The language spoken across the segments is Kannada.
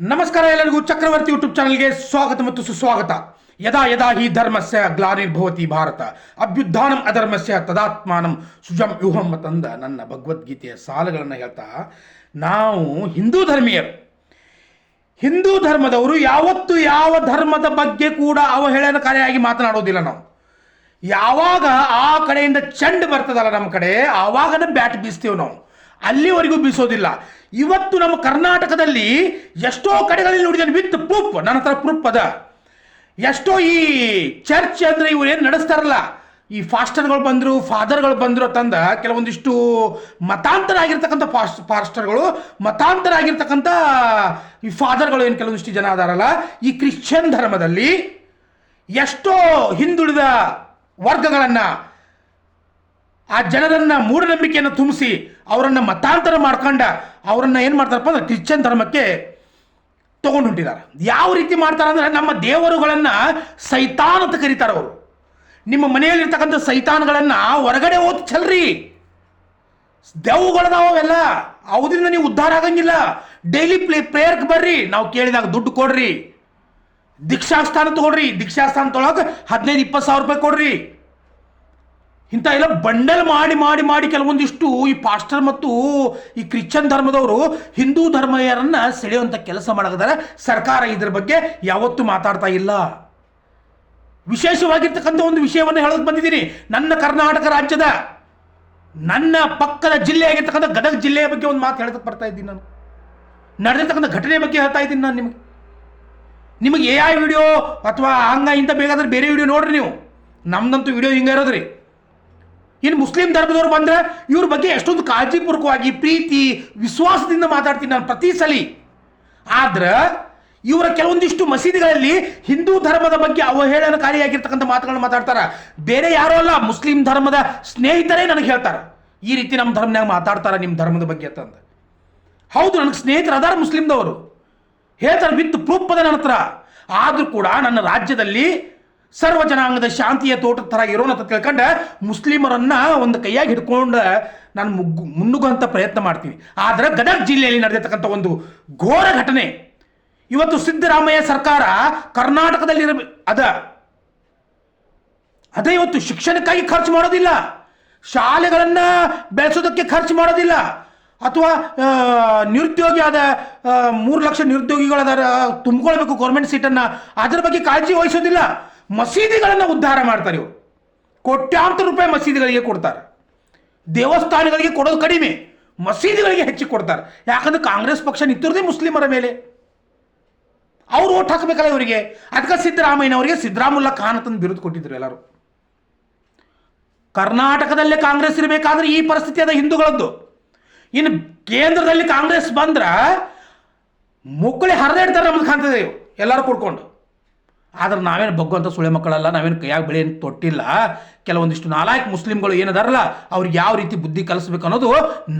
ನಮಸ್ಕಾರ ಎಲ್ಲರಿಗೂ ಚಕ್ರವರ್ತಿ ಯೂಟ್ಯೂಬ್ ಚಾನಲ್ಗೆ ಸ್ವಾಗತ ಮತ್ತು ಸುಸ್ವಾಗತ. ಯದಾ ಯದಾ ಹಿ ಧರ್ಮಸ್ಯ ಗ್ಲಾನಿರ್ಭವತಿ ಭಾರತ. ಅಭ್ಯುತ್ಥಾನಂ ಅಧರ್ಮಸ್ಯ ತದಾತ್ಮಾನಂ ಸುಜಂ ಯುಹಂ ತಂದ ನನ್ನ ಭಗವದ್ಗೀತೆಯ ಸಾಲುಗಳನ್ನು ಹೇಳ್ತಾ, ನಾವು ಹಿಂದೂ ಧರ್ಮೀಯರು. ಹಿಂದೂ ಧರ್ಮದವರು ಯಾವತ್ತು ಯಾವ ಧರ್ಮದ ಬಗ್ಗೆ ಕೂಡ ಅವಹೇಳನಕಾರಿಯಾಗಿ ಮಾತನಾಡೋದಿಲ್ಲ ನಾವು. ಯಾವಾಗ ಆ ಕಡೆಯಿಂದ ಚೆಂಡ್ ಬರ್ತದಲ್ಲ ನಮ್ಮ ಕಡೆ ಆವಾಗ ಬ್ಯಾಟ್ ಬೀಸ್ತೀವಿ ನಾವು. ಅಲ್ಲಿವರೆಗೂ ಬೀಸೋದಿಲ್ಲ. ಇವತ್ತು ನಮ್ಮ ಕರ್ನಾಟಕದಲ್ಲಿ ಎಷ್ಟೋ ಕಡೆಗಳಲ್ಲಿ ನೋಡಿದ್ದೇನೆ ವಿತ್ ಪ್ರೂಫ್ ನನ್ನ ಹತ್ರ ಪ್ರೂಫ್ ಅದ. ಎಷ್ಟೋ ಈ ಚರ್ಚ್ ಅಂದ್ರೆ ಇವ್ರು ಏನು ನಡೆಸ್ತಾರಲ್ಲ, ಈ ಫಾಸ್ಟರ್ಗಳು ಬಂದರು, ಫಾದರ್ಗಳು ಬಂದರು ತಂದ ಕೆಲವೊಂದಿಷ್ಟು ಮತಾಂತರ ಆಗಿರ್ತಕ್ಕಂಥ ಫಾಸ್ಟ್, ಫಾಸ್ಟರ್ಗಳು ಮತಾಂತರ ಆಗಿರ್ತಕ್ಕಂಥ ಈ ಫಾದರ್ಗಳು ಏನು ಕೆಲವೊಂದಿಷ್ಟು ಜನ ಅದಾರಲ್ಲ, ಈ ಕ್ರಿಶ್ಚಿಯನ್ ಧರ್ಮದಲ್ಲಿ ಎಷ್ಟೋ ಹಿಂದುಳಿದ ವರ್ಗಗಳನ್ನು ಆ ಜನರನ್ನ ಮೂಢನಂಬಿಕೆಯನ್ನು ತುಂಬಿಸಿ ಅವರನ್ನು ಮತಾಂತರ ಮಾಡ್ಕೊಂಡ ಅವರನ್ನ ಏನು ಮಾಡ್ತಾರಪ್ಪ ಅಂದ್ರೆ ಕ್ರಿಶ್ಚಿಯನ್ ಧರ್ಮಕ್ಕೆ ತಗೊಂಡು ಹೊಂಟಿದ್ದಾರೆ ಯಾವ ರೀತಿ ಮಾಡ್ತಾರೆ ಅಂದ್ರೆ ನಮ್ಮ ದೇವರುಗಳನ್ನು ಸೈತಾನ್ ಅಂತ ಕರೀತಾರೆ ಅವರು. ನಿಮ್ಮ ಮನೆಯಲ್ಲಿರ್ತಕ್ಕಂಥ ಸೈತಾನ್ಗಳನ್ನು ಹೊರಗಡೆ ಓದ್ ಚಲ್ರಿ ದೆವ್ವಗಳದಾವ ಅವೆಲ್ಲ. ಅವರಿಂದ ನೀವು ಉದ್ಧಾರ ಆಗಂಗಿಲ್ಲ. ಡೈಲಿ ಪ್ಲೇ ಪ್ರೇಯರ್ಗೆ ಬರ್ರಿ. ನಾವು ಕೇಳಿದಾಗ ದುಡ್ಡು ಕೊಡ್ರಿ. ದೀಕ್ಷಾಸ್ಥಾನ ತಗೊಳ್ರಿ. ದೀಕ್ಷಾಸ್ಥಾನ ತೊಗೊಳಕ್ಕೆ ಹದಿನೈದು, ಇಪ್ಪತ್ತು ಸಾವಿರ ರೂಪಾಯಿ ಕೊಡ್ರಿ. ಇಂಥ ಎಲ್ಲ ಬಂಡಲ್ ಮಾಡಿ ಮಾಡಿ ಮಾಡಿ ಕೆಲವೊಂದಿಷ್ಟು ಈ ಪಾಸ್ಟರ್ ಮತ್ತು ಈ ಕ್ರಿಶ್ಚಿಯನ್ ಧರ್ಮದವರು ಹಿಂದೂ ಧರ್ಮೀಯರನ್ನ ಸೆಳೆಯುವಂಥ ಕೆಲಸ ಮಾಡಿದರೆ ಸರ್ಕಾರ ಇದ್ರ ಬಗ್ಗೆ ಯಾವತ್ತೂ ಮಾತಾಡ್ತಾ ಇಲ್ಲ. ವಿಶೇಷವಾಗಿರ್ತಕ್ಕಂಥ ಒಂದು ವಿಷಯವನ್ನು ಹೇಳೋಕೆ ಬಂದಿದ್ದೀನಿ. ನನ್ನ ಕರ್ನಾಟಕ ರಾಜ್ಯದ ನನ್ನ ಪಕ್ಕದ ಜಿಲ್ಲೆ ಆಗಿರ್ತಕ್ಕಂಥ ಗದಗ ಜಿಲ್ಲೆಯ ಬಗ್ಗೆ ಒಂದು ಮಾತು ಹೇಳೋದಕ್ಕೆ ಬರ್ತಾ ಇದ್ದೀನಿ ನಾನು. ನಡೆದಿರ್ತಕ್ಕಂಥ ಘಟನೆ ಬಗ್ಗೆ ಹೇಳ್ತಾ ಇದ್ದೀನಿ ನಾನು ನಿಮಗೆ. ನಿಮಗೆ ಎ ಐ ವಿಡಿಯೋ ಅಥವಾ ಹಂಗ ಇಂಥ ಬೇಕಾದ್ರೆ ಬೇರೆ ವಿಡಿಯೋ ನೋಡ್ರಿ ನೀವು. ನಮ್ದಂತೂ ವಿಡಿಯೋ ಹಿಂಗೆ ಇರೋದ್ರಿ ಇನ್ನು ಮುಸ್ಲಿಂ ಧರ್ಮದವ್ರು ಬಂದ್ರೆ ಇವ್ರ ಬಗ್ಗೆ ಎಷ್ಟೊಂದು ಕಾಳಜಿಪೂರ್ವಕವಾಗಿ, ಪ್ರೀತಿ, ವಿಶ್ವಾಸದಿಂದ ಮಾತಾಡ್ತೀನಿ ನಾನು ಪ್ರತಿ ಸಲಿ. ಆದ್ರೆ ಇವರ ಕೆಲವೊಂದಿಷ್ಟು ಮಸೀದಿಗಳಲ್ಲಿ ಹಿಂದೂ ಧರ್ಮದ ಬಗ್ಗೆ ಅವಹೇಳನಕಾರಿಯಾಗಿರ್ತಕ್ಕಂಥ ಮಾತುಗಳನ್ನ ಮಾತಾಡ್ತಾರೆ. ಬೇರೆ ಯಾರೋ ಅಲ್ಲ, ಮುಸ್ಲಿಂ ಧರ್ಮದ ಸ್ನೇಹಿತರೇ ನನಗೆ ಹೇಳ್ತಾರೆ. ಈ ರೀತಿ ನಮ್ಮ ಧರ್ಮನಾಗ ಮಾತಾಡ್ತಾರೆ ನಿಮ್ಮ ಧರ್ಮದ ಬಗ್ಗೆ ಅಂತಂದು ಹೌದು, ನನಗೆ ಸ್ನೇಹಿತರು ಅದಾರ ಮುಸ್ಲಿಂದವರು. ಹೇಳ್ತಾರೆ ವಿತ್ ಪ್ರೂಫ್ ಅದ ನನ್ನ ಹತ್ರ. ಆದರೂ ಕೂಡ ನನ್ನ ರಾಜ್ಯದಲ್ಲಿ ಸರ್ವ ಜನಾಂಗದ ಶಾಂತಿಯ ತೋಟದ ಥರ ಇರೋನಂತ ತಿಳ್ಕೊಂಡು ಮುಸ್ಲಿಮರನ್ನ ಒಂದು ಕೈಯಾಗಿ ಹಿಡ್ಕೊಂಡು ನಾನು ಮುಗ್ಗು ಮುನ್ನುಗ್ಗುವಂಥ ಪ್ರಯತ್ನ ಮಾಡ್ತೀನಿ. ಆದರೆ ಗದಗ ಜಿಲ್ಲೆಯಲ್ಲಿ ನಡೆದಿರ್ತಕ್ಕಂಥ ಒಂದು ಘೋರ ಘಟನೆ. ಇವತ್ತು ಸಿದ್ದರಾಮಯ್ಯ ಸರ್ಕಾರ ಕರ್ನಾಟಕದಲ್ಲಿ ಅದ. ಅದೇ ಇವತ್ತು ಶಿಕ್ಷಣಕ್ಕಾಗಿ ಖರ್ಚು ಮಾಡೋದಿಲ್ಲ. ಶಾಲೆಗಳನ್ನ ಬೆಳೆಸೋದಕ್ಕೆ ಖರ್ಚು ಮಾಡೋದಿಲ್ಲ. ಅಥವಾ ನಿರುದ್ಯೋಗಿ ಆದ ಮೂರು ಲಕ್ಷ ನಿರುದ್ಯೋಗಿಗಳದಾರ ತುಂಬಿಕೊಳ್ಬೇಕು ಗೌರ್ಮೆಂಟ್ ಸೀಟನ್ನು ಅದರ ಬಗ್ಗೆ ಕಾಳಜಿ ವಹಿಸೋದಿಲ್ಲ. ಮಸೀದಿಗಳನ್ನು ಉದ್ಧಾರ ಮಾಡ್ತಾರೆ ಇವರು. ಕೋಟ್ಯಾಂತರ ರೂಪಾಯಿ ಮಸೀದಿಗಳಿಗೆ ಕೊಡ್ತಾರೆ. ದೇವಸ್ಥಾನಗಳಿಗೆ ಕೊಡೋದು ಕಡಿಮೆ, ಮಸೀದಿಗಳಿಗೆ ಹೆಚ್ಚಿಗೆ ಕೊಡ್ತಾರೆ. ಯಾಕಂದ್ರೆ ಕಾಂಗ್ರೆಸ್ ಪಕ್ಷ ನಿಂತಿರೋದೇ ಮುಸ್ಲಿಮರ ಮೇಲೆ. ಅವ್ರು ಓಟ್ ಹಾಕಬೇಕಲ್ಲ ಇವರಿಗೆ. ಅದಕ್ಕೆ ಸಿದ್ದರಾಮಯ್ಯನವರಿಗೆ ಸಿದ್ದರಾಮುಲ್ಲಾ ಖಾನ್ ಅಂತಂದು ಬಿರುದು ಕೊಟ್ಟಿದ್ರು ಎಲ್ಲರೂ. ಕರ್ನಾಟಕದಲ್ಲೇ ಕಾಂಗ್ರೆಸ್ ಇರಬೇಕಾದ್ರೆ ಈ ಪರಿಸ್ಥಿತಿ ಅದ ಹಿಂದೂಗಳದ್ದು. ಇನ್ನು ಕೇಂದ್ರದಲ್ಲಿ ಕಾಂಗ್ರೆಸ್ ಬಂದ್ರ ಮುಕ್ಕಳಿ ಹರಿದಾಡ್ತಾರೆ ನಮ್ಗೆ ಕಾಣ್ತದೆ ಎಲ್ಲರೂ ಕೂಡ್ಕೊಂಡು. ಆದ್ರೆ ನಾವೇನು ಬಗ್ಗುವಂಥ ಸುಳೆ ಮಕ್ಕಳಲ್ಲ, ನಾವೇನು ಕೈಯಾಗ ಬೆಳೆ ತೊಟ್ಟಿಲ್ಲ. ಕೆಲವೊಂದಿಷ್ಟು ನಾಲ್ಕು ಮುಸ್ಲಿಮ್ಗಳು ಏನದಾರಲ್ಲ ಅವ್ರಿಗೆ ಯಾವ ರೀತಿ ಬುದ್ಧಿ ಕಲಿಸ್ಬೇಕು ಅನ್ನೋದು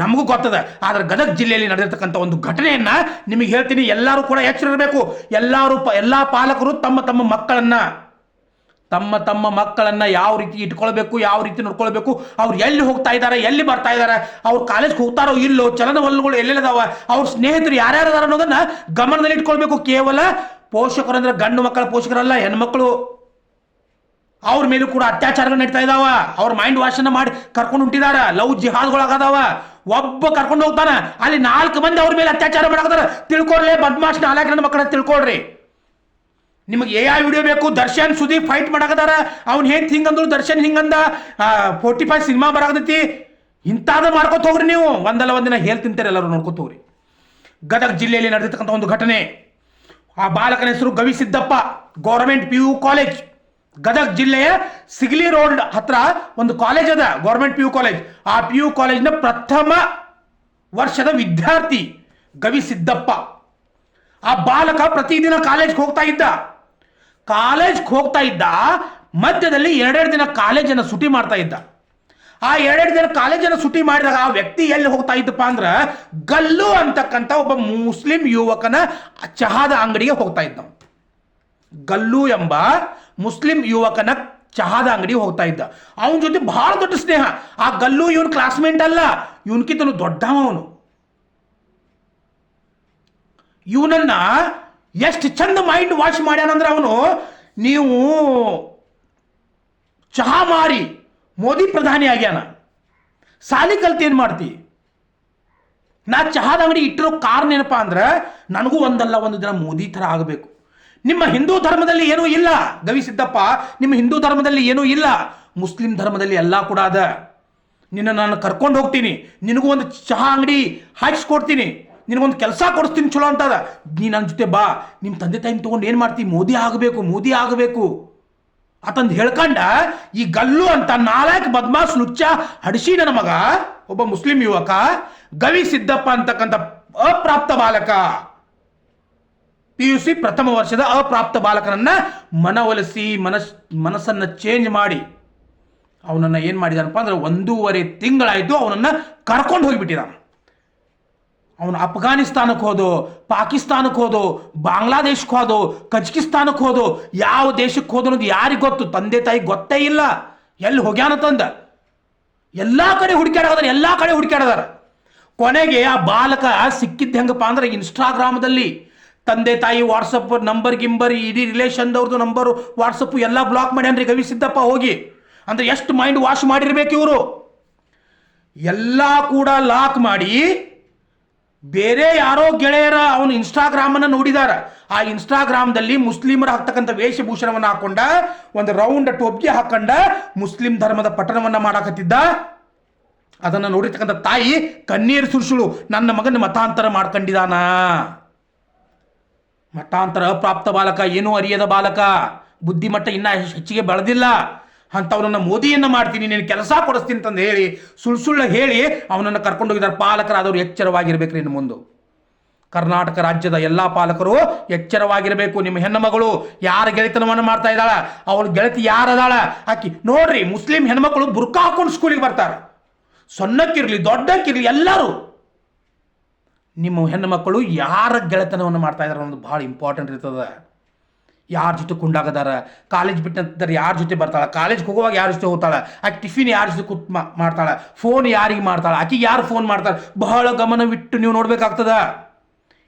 ನಮಗೂ ಗೊತ್ತದ. ಆದ್ರೆ ಗದಗ ಜಿಲ್ಲೆಯಲ್ಲಿ ನಡೆದಿರ್ತಕ್ಕಂಥ ಒಂದು ಘಟನೆಯನ್ನ ನಿಮಗೆ ಹೇಳ್ತೀನಿ, ಎಲ್ಲರೂ ಕೂಡ ಎಚ್ಚರಿರಬೇಕು. ಎಲ್ಲರೂ ಪ, ಎಲ್ಲ ಪಾಲಕರು ತಮ್ಮ ತಮ್ಮ ಮಕ್ಕಳನ್ನ, ತಮ್ಮ ತಮ್ಮ ಮಕ್ಕಳನ್ನ ಯಾವ ರೀತಿ ಇಟ್ಕೊಳ್ಬೇಕು, ಯಾವ ರೀತಿ ನೋಡ್ಕೊಳ್ಬೇಕು, ಅವ್ರು ಎಲ್ಲಿ ಹೋಗ್ತಾ ಇದ್ದಾರೆ ಎಲ್ಲಿ ಬರ್ತಾ ಇದ್ದಾರೆ ಅವ್ರು ಕಾಲೇಜ್ಗೆ ಹೋಗ್ತಾರೋ ಇಲ್ಲೋ ಚಲನವಲ್ಲಗಳು ಎಲ್ಲೆಲ್ಲದಾವ, ಅವ್ರ ಸ್ನೇಹಿತರು ಯಾರ್ಯಾರು ಅನ್ನೋದನ್ನ ಗಮನದಲ್ಲಿ ಇಟ್ಕೊಳ್ಬೇಕು ಕೇವಲ ಪೋಷಕರು ಅಂದ್ರೆ ಗಂಡು ಮಕ್ಕಳ ಪೋಷಕರಲ್ಲ, ಹೆಣ್ಮಕ್ಳು. ಅವ್ರ ಮೇಲೂ ಕೂಡ ಅತ್ಯಾಚಾರಗಳು ನಡೀತಾ ಇದಾವ. ಅವ್ರ ಮೈಂಡ್ ವಾಶನ್ನ ಮಾಡಿ ಕರ್ಕೊಂಡು ಹುಟ್ಟಿದಾರ. ಲವ್ ಜಿಹಾದ್ಗಳಾಗದಾವ. ಒಬ್ಬ ಕರ್ಕೊಂಡು ಹೋಗ್ತಾನ, ಅಲ್ಲಿ ನಾಲ್ಕು ಮಂದಿ ಅವ್ರ ಮೇಲೆ ಅತ್ಯಾಚಾರ ಮಾಡಕತ್ತಾರ. ತಿಳ್ಕೊಳ್ರಿ, ಬದ್ಮಾಶ್ ನಾಲ್ಕು ನನ್ನ ಮಕ್ಕಳ ತಿಳ್ಕೊಳ್ರಿ. ನಿಮಗೆ ಎ ಐ ವಿಡಿಯೋ ಬೇಕು, ದರ್ಶನ್, ಸುದೀಪ್ ಫೈಟ್ ಮಾಡಕದಾರ ಅವ್ನು ಹೇಗೆ ಹಿಂಗಂದ್ರು ದರ್ಶನ್ ಹಿಂಗಂದ ಫೋರ್ಟಿ ಫೈವ್ ಸಿನಿಮಾ ಬರಾಕತೈತಿ ಇಂಥದ್ದು ಮಾಡ್ಕೊತ ಹೋಗ್ರಿ ನೀವು. ಒಂದಲ್ಲ ಒಂದಿನ ಹೇಳ್ತಿಂತಾರೆ ಎಲ್ಲರೂ ನೋಡ್ಕೊತ ಹೋಗ್ರಿ. ಗದಗ ಜಿಲ್ಲೆಯಲ್ಲಿ ನಡೆದಿರ್ತಕ್ಕಂಥ ಒಂದು ಘಟನೆ. ಆ ಬಾಲಕನ ಹೆಸರು Gavisiddappa government P U college Gadag ಜಿಲ್ಲೆಯ ಸಿಗ್ಲಿ ರೋಡ್ ಹತ್ರ ಒಂದು ಕಾಲೇಜ್ ಅದ ಗೌರ್ಮೆಂಟ್ ಪಿ ಯು ಕಾಲೇಜ್ ಆ ಪಿ ಯು ಕಾಲೇಜ್ನ ಪ್ರಥಮ ವರ್ಷದ ವಿದ್ಯಾರ್ಥಿ ಗವಿಸಿದ್ದಪ್ಪ ಆ ಬಾಲಕ ಪ್ರತಿದಿನ ಕಾಲೇಜ್ಗೆ ಹೋಗ್ತಾ ಇದ್ದ. ಕಾಲೇಜ್ಗೆ ಹೋಗ್ತಾ ಇದ್ದ, ಮಧ್ಯದಲ್ಲಿ ಎರಡೆರಡು ದಿನ ಕಾಲೇಜನ್ನು ಸುಟಿ ಮಾಡ್ತಾ ಇದ್ದ. ಆ ಎರಡೆರಡು ದಿನ ಕಾಲೇಜನ್ನು ಸುಟಿ ಮಾಡಿದಾಗ ಆ ವ್ಯಕ್ತಿ ಎಲ್ಲಿ ಹೋಗ್ತಾ ಇದ್ದಪ್ಪ ಅಂದ್ರೆ ಗಲ್ಲು ಅಂತಕ್ಕಂಥ ಒಬ್ಬ ಮುಸ್ಲಿಂ ಯುವಕನ ಚಹಾದ ಅಂಗಡಿಗೆ ಹೋಗ್ತಾ ಇದ್ದ. ಗಲ್ಲು ಎಂಬ ಮುಸ್ಲಿಂ ಯುವಕನ ಚಹಾದ ಅಂಗಡಿಗೆ ಹೋಗ್ತಾ ಇದ್ದ. ಅವನ ಜೊತೆ ಬಹಳ ದೊಡ್ಡ ಸ್ನೇಹ. ಆ ಗಲ್ಲು ಇವನು ಕ್ಲಾಸ್ಮೇಟ್ ಅಲ್ಲ. ಇವನಕ್ಕಿಂತ ದೊಡ್ಡವ ಅವನು ಇವನನ್ನ ಎಷ್ಟು ಚಂದ ಮೈಂಡ್ ವಾಶ್ ಮಾಡ್ಯಾನಂದ್ರೆ ಅವನು, ನೀವು ಚಹಾ ಮಾರಿ ಮೋದಿ ಪ್ರಧಾನಿ ಆಗ್ಯಾನ. ಸಾಲಿ ಕಲ್ತು ಏನು ಮಾಡ್ತಿ? ನಾ ಚಹಾದ ಅಂಗಡಿ ಇಟ್ಟಿರೋ ಕಾರಣ ಏನಪ್ಪ ಅಂದ್ರೆ ನನಗೂ ಒಂದಲ್ಲ, ಒಂದು ದಿನ ಮೋದಿ ಥರ ಆಗಬೇಕು. ನಿಮ್ಮ ಹಿಂದೂ ಧರ್ಮದಲ್ಲಿ ಏನೂ ಇಲ್ಲ. ಗವಿ ಸಿದ್ದಪ್ಪ, ನಿಮ್ಮ ಹಿಂದೂ ಧರ್ಮದಲ್ಲಿ ಏನೂ ಇಲ್ಲ. ಮುಸ್ಲಿಂ ಧರ್ಮದಲ್ಲಿ ಎಲ್ಲ ಕೂಡ ಅದ. ನಿನ್ನ ನಾನು ಕರ್ಕೊಂಡು ಹೋಗ್ತೀನಿ. ನಿನಗೂ ಒಂದು ಚಹಾ ಅಂಗಡಿ ಹಾಕಿಸ್ಕೊಡ್ತೀನಿ. ನಿನಗೊಂದು ಕೆಲಸ ಕೊಡಿಸ್ತೀನಿ, ಚಲೋ ಅಂತದ ನೀ ನನ್ನ ಜೊತೆ ಬಾ. ನಿಮ್ಮ ತಂದೆ ತಾಯಿನ ತೊಗೊಂಡು ಏನು ಮಾಡ್ತಿ? ಮೋದಿ ಆಗಬೇಕು ಮೋದಿ ಆಗಬೇಕು. ಆತಂದು ಹೇಳ್ಕಂಡ, ಈ ಗಲ್ಲು ಅಂತ ನಾಲ್ಕು ಬದ್ಮಾಸ್ ನುಚ್ಚ, ಹಡಿಸಿ ನಮಗ ಮಗ, ಒಬ್ಬ ಮುಸ್ಲಿಂ ಯುವಕ, ಗವಿ ಸಿದ್ದಪ್ಪ ಅಂತಕ್ಕಂಥ ಅಪ್ರಾಪ್ತ ಬಾಲಕ. ಪಿ ಯು ಸಿ ಪ್ರಥಮ ವರ್ಷದ ಅಪ್ರಾಪ್ತ ಬಾಲಕನನ್ನ ಮನವೊಲಿಸಿ, ಮನಸ್, ಮನಸ್ಸನ್ನು ಚೇಂಜ್ ಮಾಡಿ. ಅವನನ್ನು ಏನು ಮಾಡಿದಾನಪ್ಪ ಅಂದ್ರೆ ಒಂದೂವರೆ ತಿಂಗಳಾಯಿತು ಅವನನ್ನು ಕರ್ಕೊಂಡು ಹೋಗಿಬಿಟ್ಟಿದ್ದಾನ ಅವನು ಅಫ್ಘಾನಿಸ್ತಾನಕ್ಕೆ ಹೋದೋ, ಪಾಕಿಸ್ತಾನಕ್ಕೆ ಹೋದೋ, ಬಾಂಗ್ಲಾದೇಶಕ್ಕೆ ಹೋದೋ, ಕಜಕಿಸ್ತಾನಕ್ಕೆ ಹೋದೋ, ಯಾವ ದೇಶಕ್ಕೆ ಹೋದೋ ಅನ್ನೋದು ಯಾರಿಗೆ ಗೊತ್ತು? ತಂದೆ ತಾಯಿ ಗೊತ್ತೇ ಇಲ್ಲ. ಎಲ್ಲಿ ಹೋಗ್ಯಾನ ತಂದ. ಎಲ್ಲ ಕಡೆ ಹುಡುಕ್ಯಾಡದಾರ ಎಲ್ಲ ಕಡೆ ಹುಡುಕ್ಯಾಡದಾರ ಕೊನೆಗೆ ಆ ಬಾಲಕ ಸಿಕ್ಕಿದ್ದು ಹೆಂಗಪ್ಪ ಅಂದ್ರೆ ಇನ್ಸ್ಟಾಗ್ರಾಮದಲ್ಲಿ. ತಂದೆ ತಾಯಿ ವಾಟ್ಸಪ್ ನಂಬರ್, ಗಿಂಬರ್, ಇಡೀ ರಿಲೇಷನ್ದವ್ರದ್ದು ನಂಬರು ವಾಟ್ಸಪ್ಪು ಎಲ್ಲ ಬ್ಲಾಕ್ ಮಾಡ್ಯಾನ್ರಿ ಗವಿ ಸಿದ್ದಪ್ಪ ಹೋಗಿ. ಅಂದ್ರೆ ಎಷ್ಟು ಮೈಂಡ್ ವಾಶ್ ಮಾಡಿರ್ಬೇಕು ಇವರು. ಎಲ್ಲ ಕೂಡ ಲಾಕ್ ಮಾಡಿ ಬೇರೆ ಯಾರೋ ಗೆಳೆಯರ ಅವನು ಇನ್ಸ್ಟಾಗ್ರಾಮನ್ನು ನೋಡಿದಾರ. ಆ ಇನ್ಸ್ಟಾಗ್ರಾಮ್ದಲ್ಲಿ ಮುಸ್ಲಿಮರ ಹಾಕ್ತಕ್ಕಂಥ ವೇಷಭೂಷಣವನ್ನು ಹಾಕೊಂಡ, ಒಂದು ರೌಂಡ್ ಟೋಪ್ಗೆ ಹಾಕೊಂಡ ಮುಸ್ಲಿಂ ಧರ್ಮದ ಪಠನವನ್ನ ಮಾಡಾಕತ್ತಿದ್ದ. ಅದನ್ನು ನೋಡಿರ್ತಕ್ಕಂಥ ತಾಯಿ ಕಣ್ಣೀರು ಸುರ್ಸುಳು, ನನ್ನ ಮಗನ ಮತಾಂತರ ಮಾಡ್ಕೊಂಡಿದಾನ? ಮತಾಂತರ ಅಪ್ರಾಪ್ತ ಬಾಲಕ, ಏನೂ ಅರಿಯದ ಬಾಲಕ, ಬುದ್ಧಿಮಟ್ಟ ಇನ್ನ ಹೆಚ್ಚಿಗೆ ಬೆಳೆದಿಲ್ಲ. ಅಂಥವನನ್ನು ಮೋದಿಯನ್ನ ಮಾಡ್ತೀನಿ, ನೀನು ಕೆಲಸ ಕೊಡಿಸ್ತೀನಿ ಅಂತಂದು ಹೇಳಿ ಸುಳ್ಳು ಸುಳ್ಳು ಹೇಳಿ ಅವನನ್ನು ಕರ್ಕೊಂಡು ಹೋಗಿದ್ದಾರೆ ಪಾಲಕರಾದವರು ಎಚ್ಚರವಾಗಿರ್ಬೇಕು ಇನ್ನು ಮುಂದೆ. ಕರ್ನಾಟಕ ರಾಜ್ಯದ ಎಲ್ಲ ಪಾಲಕರು ಎಚ್ಚರವಾಗಿರಬೇಕು. ನಿಮ್ಮ ಹೆಣ್ಣುಮಗಳು ಯಾರ ಗೆಳೆತನವನ್ನು ಮಾಡ್ತಾ ಇದ್ದಾಳ? ಅವಳು ಗೆಳತಿ ಯಾರದಾಳ? ಆಕಿ, ನೋಡ್ರಿ, ಮುಸ್ಲಿಂ ಹೆಣ್ಮಕ್ಳು ಬುರ್ಕಾ ಹಾಕೊಂಡು ಸ್ಕೂಲಿಗೆ ಬರ್ತಾರೆ. ಸಣ್ಣಕ್ಕಿರಲಿ, ದೊಡ್ಡಕ್ಕಿರಲಿ ಎಲ್ಲರೂ. ನಿಮ್ಮ ಹೆಣ್ಣು ಮಕ್ಕಳು ಯಾರ ಗೆಳೆತನವನ್ನು ಮಾಡ್ತಾ ಇದ್ದಾರೆ ಅನ್ನೋದು ಭಾಳ ಇಂಪಾರ್ಟೆಂಟ್ ಇರ್ತದೆ. ಯಾರ ಜೊತೆ ಕುಂಡಾಗದಾರ ಕಾಲೇಜ್ ಬಿಟ್ಟಂತಾರೆ ಯಾರ ಜೊತೆ ಬರ್ತಾಳೆ? ಕಾಲೇಜ್ಗೆ ಹೋಗುವಾಗ ಯಾರ ಜೊತೆ ಹೋಗ್ತಾಳೆ? ಆಕೆ ಟಿಫಿನ್ ಯಾರ ಜೊತೆ ಕೂತ್ ಮಾಡ್ತಾಳೆ? ಫೋನ್ ಯಾರಿಗೆ ಮಾಡ್ತಾಳೆ? ಆಕೆಗೆ ಯಾರು ಫೋನ್ ಮಾಡ್ತಾಳೆ? ಬಹಳ ಗಮನವಿಟ್ಟು ನೀವು ನೋಡ್ಬೇಕಾಗ್ತದ?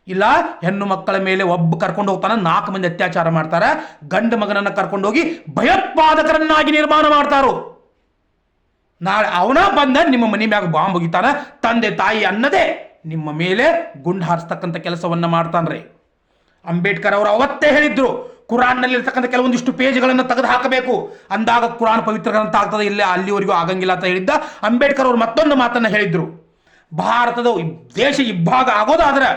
ಇಲ್ಲ, ಹೆಣ್ಣು ಮಕ್ಕಳ ಮೇಲೆ ಒಬ್ಬ ಕರ್ಕೊಂಡು ಹೋಗ್ತಾನೆ, ನಾಲ್ಕು ಮಂದಿ ಅತ್ಯಾಚಾರ ಮಾಡ್ತಾರೆ, ಗಂಡ ಮಗನನ್ನು ಕರ್ಕೊಂಡು ಹೋಗಿ ಭಯೋತ್ಪಾದಕರನ್ನಾಗಿ ನಿರ್ಮಾಣ ಮಾಡ್ತಾರೋ. ನಾಳೆ ಅವನ ಬಂದ ನಿಮ್ಮ ಮನೆ ಮ್ಯಾಗ ಬಾಂಬ್ ಒಗಿತಾನ ತಂದೆ ತಾಯಿ ಅನ್ನದೇ ನಿಮ್ಮ ಮೇಲೆ ಗುಂಡು ಹಾರಿಸ್ತಕ್ಕಂಥ ಕೆಲಸವನ್ನ ಮಾಡ್ತಾನ್ರಿ. ಅಂಬೇಡ್ಕರ್ ಅವರು ಅವತ್ತೇ ಹೇಳಿದ್ರು ಕುರಾನ್ನಲ್ಲಿ ಇರ್ತಕ್ಕಂಥ ಕೆಲವೊಂದಿಷ್ಟು ಪೇಜ್ಗಳನ್ನು ತೆಗೆದು ಹಾಕಬೇಕು ಅಂದಾಗ ಕುರಾನ್ ಪವಿತ್ರ ಗ್ರಂಥ ಆಗ್ತದೆ ಇಲ್ಲ ಅಲ್ಲಿವರೆಗೂ ಆಗಂಗಿಲ್ಲ ಅಂತ ಹೇಳಿದ್ದ ಅಂಬೇಡ್ಕರ್ ಅವರು ಮತ್ತೊಂದು ಮಾತನ್ನು ಹೇಳಿದ್ರು. ಭಾರತದ ದೇಶ ಇಬ್ಬಾಗ ಆಗೋದಾದ್ರೆ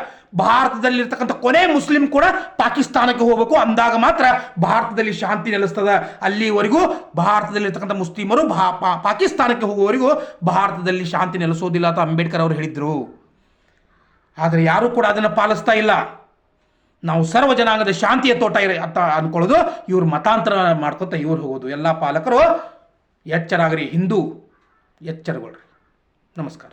ಭಾರತದಲ್ಲಿರ್ತಕ್ಕಂಥ ಕೊನೆ ಮುಸ್ಲಿಂ ಕೂಡ ಪಾಕಿಸ್ತಾನಕ್ಕೆ ಹೋಗಬೇಕು. ಅಂದಾಗ ಮಾತ್ರ ಭಾರತದಲ್ಲಿ ಶಾಂತಿ ನೆಲೆಸ್ತದೆ. ಅಲ್ಲಿವರೆಗೂ ಭಾರತದಲ್ಲಿರ್ತಕ್ಕಂಥ ಮುಸ್ಲಿಮರು ಪಾಕಿಸ್ತಾನಕ್ಕೆ ಹೋಗುವವರೆಗೂ ಭಾರತದಲ್ಲಿ ಶಾಂತಿ ನೆಲೆಸೋದಿಲ್ಲ ಅಂತ ಅಂಬೇಡ್ಕರ್ ಅವರು ಹೇಳಿದ್ರು. ಆದರೆ ಯಾರೂ ಕೂಡ ಅದನ್ನು ಪಾಲಿಸ್ತಾ ಇಲ್ಲ. ನಾವು ಸರ್ವ ಜನಾಂಗದ ಶಾಂತಿಯ ತೋಟ ಇರ ಅಂತ ಅನ್ಕೊಳ್ಳೋದು ಇವ್ರು ಮತಾಂತರ ಮಾಡ್ಕೊತ ಇವ್ರು ಹೋಗೋದು. ಎಲ್ಲ ಪಾಲಕರು ಎಚ್ಚರಾಗ್ರಿ, ಹಿಂದೂ ಎಚ್ಚರಗೊಳ್ರಿ. ನಮಸ್ಕಾರ.